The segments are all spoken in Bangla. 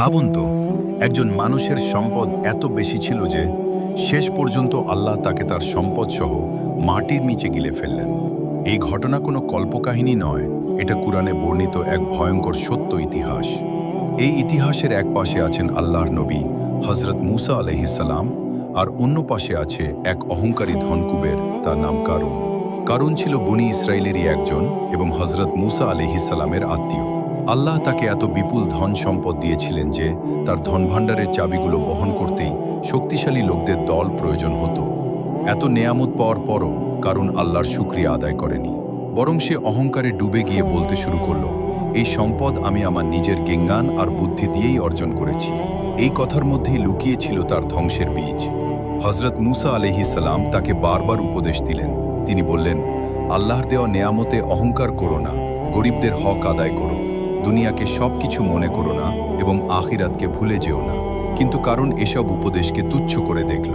ভাবুন তো, একজন মানুষের সম্পদ এত বেশি ছিল যে শেষ পর্যন্ত আল্লাহ তাকে তার সম্পদ সহ মাটির নিচে গিলে ফেললেন। এই ঘটনা কোনো কল্পকাহিনী নয়, এটা কুরআনে বর্ণিত এক ভয়ঙ্কর সত্য ইতিহাস। এই ইতিহাসের এক পাশে আছেন আল্লাহর নবী হজরত মুসা আলহিসাল্লাম আর অন্য পাশে আছে এক অহংকারী ধনকুবের, তার নাম কারুন। কারুন ছিল বনি ইসরায়েলেরই একজন এবং হজরত মুসা আলহিসাল্লামের আত্মীয়। আল্লাহ তাকে এত বিপুল ধন সম্পদ দিয়েছিলেন যে তার ধনভাণ্ডারের চাবিগুলো বহন করতেই শক্তিশালী লোকদের দল প্রয়োজন হতো। এত নেয়ামত পাওয়ার পরও কারণ আল্লাহর শুক্রিয়া আদায় করেনি। বরং সে অহংকারে ডুবে গিয়ে বলতে শুরু করল, এই সম্পদ আমি আমার নিজের গেঙ্গান আর বুদ্ধি দিয়েই অর্জন করেছি। এই কথার মধ্যেই লুকিয়ে ছিল তার ধ্বংসের বীজ। হজরত মুসা আলহিসাল্লাম তাকে বারবার উপদেশ দিলেন। তিনি বললেন, আল্লাহর দেওয়া নেয়ামতে অহংকার করো না, গরিবদের হক আদায় করো। দুনিয়াকে সব কিছু মনে করো না এবং আখিরাতকে ভুলে যেও না। কিন্তু কারণ এসব উপদেশকে তুচ্ছ করে দেখল।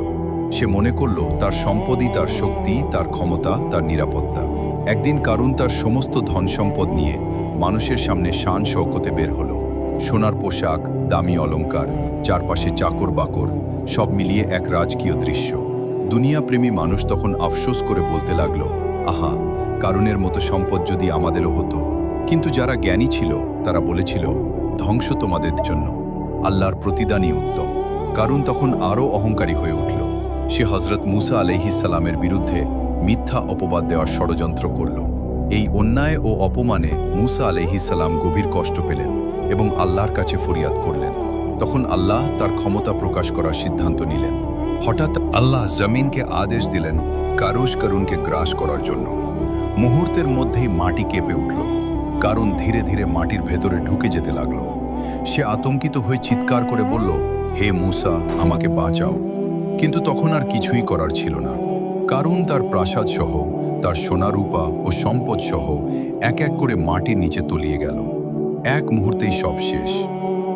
সে মনে করল, তার সম্পদই তার শক্তি, তার ক্ষমতা, তার নিরাপত্তা। একদিন কারণ তার সমস্ত ধন সম্পদ নিয়ে মানুষের সামনে শান শৌকতে বের হলো। সোনার পোশাক, দামি অলংকার, চারপাশে চাকর বাকর, সব মিলিয়ে এক রাজকীয় দৃশ্য। দুনিয়াপ্রেমী মানুষ তখন আফসোস করে বলতে লাগল, আহা, কারুনের মতো সম্পদ যদি আমাদেরও হতো কিন্তু যারা জ্ঞানী ছিল, তারা বলেছিল, ধ্বংস তোমাদের জন্য। আল্লাহর প্রতিদানই উত্তম। কারণ তখন আরও অহংকারী হয়ে উঠল। সে হজরত মুসা আলহিসাল্লামের বিরুদ্ধে মিথ্যা অপবাদ দেওয়ার ষড়যন্ত্র করল। এই অন্যায় ও অপমানে মুসা আলহিসাল্লাম গভীর কষ্ট পেলেন এবং আল্লাহর কাছে ফরিয়াদ করলেন। তখন আল্লাহ তার ক্ষমতা প্রকাশ করার সিদ্ধান্ত নিলেন। হঠাৎ আল্লাহ জমিনকে আদেশ দিলেন কারুশ করুনকে গ্রাস করার জন্য। মুহূর্তের মধ্যেই মাটি কেঁপে উঠল। কারণ ধীরে ধীরে মাটির ভেতরে ঢুকে যেতে লাগল। সে আতঙ্কিত হয়ে চিৎকার করে বলল, হে মুসা, আমাকে বাঁচাও। কিন্তু তখন আর কিছুই করার ছিল না। কারণ তার প্রাসাদ সহ, তার সোনারূপা ও সম্পদ সহ এক এক করে মাটির নিচে তলিয়ে গেল। এক মুহূর্তেই সব শেষ।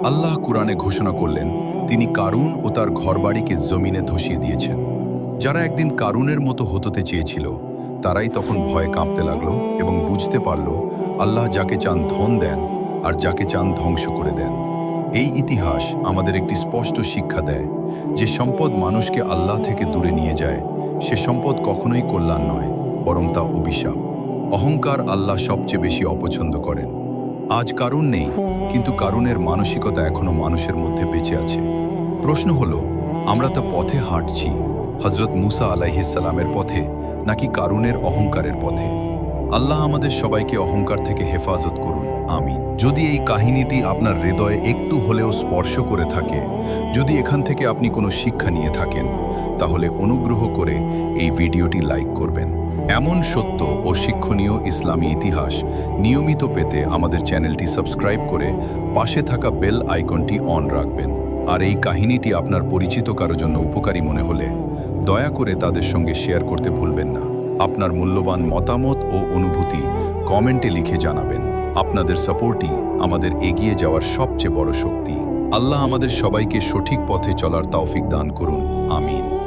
আল্লাহ কুরআনে ঘোষণা করলেন, তিনি কারুন ও তার ঘরবাড়িকে জমিনে ধসিয়ে দিয়েছেন। যারা একদিন কারুনের মতো হতে চেয়েছিল তারাই তখন ভয়ে কাঁপতে লাগল এবং বুঝতে পারল আল্লাহ যাকে চান ধন দেন আর যাকে চান ধ্বংস করে দেন। এই ইতিহাস আমাদের একটি স্পষ্ট শিক্ষা দেয়, যে সম্পদ মানুষকে আল্লাহ থেকে দূরে নিয়ে যায়, সে সম্পদ কখনোই কল্যাণ নয়, বরং তা অভিশাপ। অহংকার আল্লাহ সবচেয়ে বেশি অপছন্দ করেন। আজ কারণ নেই, কিন্তু কারণের মানসিকতা এখনও মানুষের মধ্যে বেঁচে আছে। প্রশ্ন হলো, আমরা তা পথে হাঁটছি হজরত মুসা আলাইহিসালামের পথে নাকি কারুনের অহংকারের পথে? আল্লাহ আমাদের সবাইকে অহংকার থেকে হেফাজত করুন। আমি যদি এই কাহিনীটি আপনার হৃদয়ে একটু হলেও স্পর্শ করে থাকে, যদি এখান থেকে আপনি কোনো শিক্ষা নিয়ে থাকেন, তাহলে অনুগ্রহ করে এই ভিডিওটি লাইক করবেন। এমন সত্য ও শিক্ষণীয় ইসলামী ইতিহাস নিয়মিত পেতে আমাদের চ্যানেলটি সাবস্ক্রাইব করে পাশে থাকা বেল আইকনটি অন রাখবেন। আর এই কাহিনীটি আপনার পরিচিত কারও জন্য উপকারী মনে হলে দয়া করে তাদের সঙ্গে শেয়ার করতে ভুলবেন না। আপনার মূল্যবান মতামত ও অনুভূতি কমেন্টে লিখে জানাবেন। আপনাদের সাপোর্টই আমাদের এগিয়ে যাওয়ার সবচেয়ে বড় শক্তি। আল্লাহ আমাদের সবাইকে সঠিক পথে চলার তাওফিক দান করুন। আমিন।